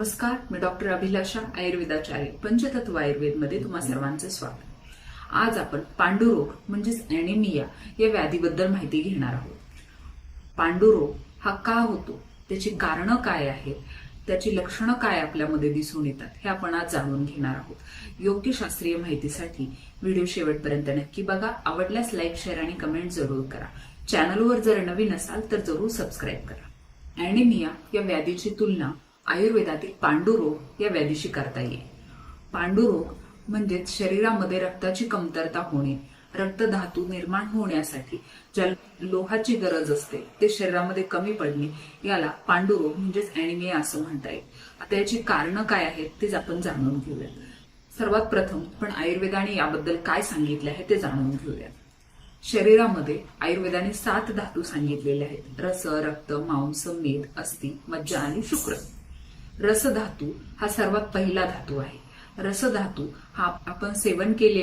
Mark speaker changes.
Speaker 1: नमस्कार मी डॉक्टर अभिलाषा आयुर्वेदाचार्य पंचतत्व आयुर्वेदमध्ये तुम्हा सर्वांचे स्वागत. आज आपण पांडुरोग म्हणजेच अॅनिमिया या व्याधीबद्दल माहिती घेणार आहोत. पांडुरोग हा का होतो? त्याची कारणं काय आहेत? त्याची लक्षणं काय आपल्यामध्ये दिसून येतात? हे आपण आज जाणून घेणार आहोत. योग्य शास्त्रीय माहितीसाठी व्हिडिओ शेवटपर्यंत नक्की बघा. आवडल्यास लाईक शेअर आणि कमेंट जरूर करा. चॅनलवर जर नवीन असाल तर जरूर सबस्क्राईब करा. अॅनिमिया या व्याधीची तुलना आयुर्वेदातील पांडुरोग या व्याधीशी करता येईल. पांडुरोग म्हणजेच शरीरामध्ये रक्ताची कमतरता होणे रक्तधातू निर्माण होण्यासाठी ज्या लोहाची गरज असते ते शरीरामध्ये कमी पडणे याला पांडुरोग म्हणजेच अॅनिमिया असं म्हणता येईल. आता याची कारणं काय आहेत तेच आपण जाणून घेऊयात. सर्वात प्रथम आपण आयुर्वेदाने याबद्दल काय सांगितले आहे ते जाणून घेऊयात. शरीरामध्ये आयुर्वेदाने सात धातू सांगितलेले आहेत. रस रक्त मांस मेद अस्थि मज्जा आणि शुक्र. रसधातू हा सर्वात पहिला धातू आहे. रसधातू हा आपण सेवन केलेला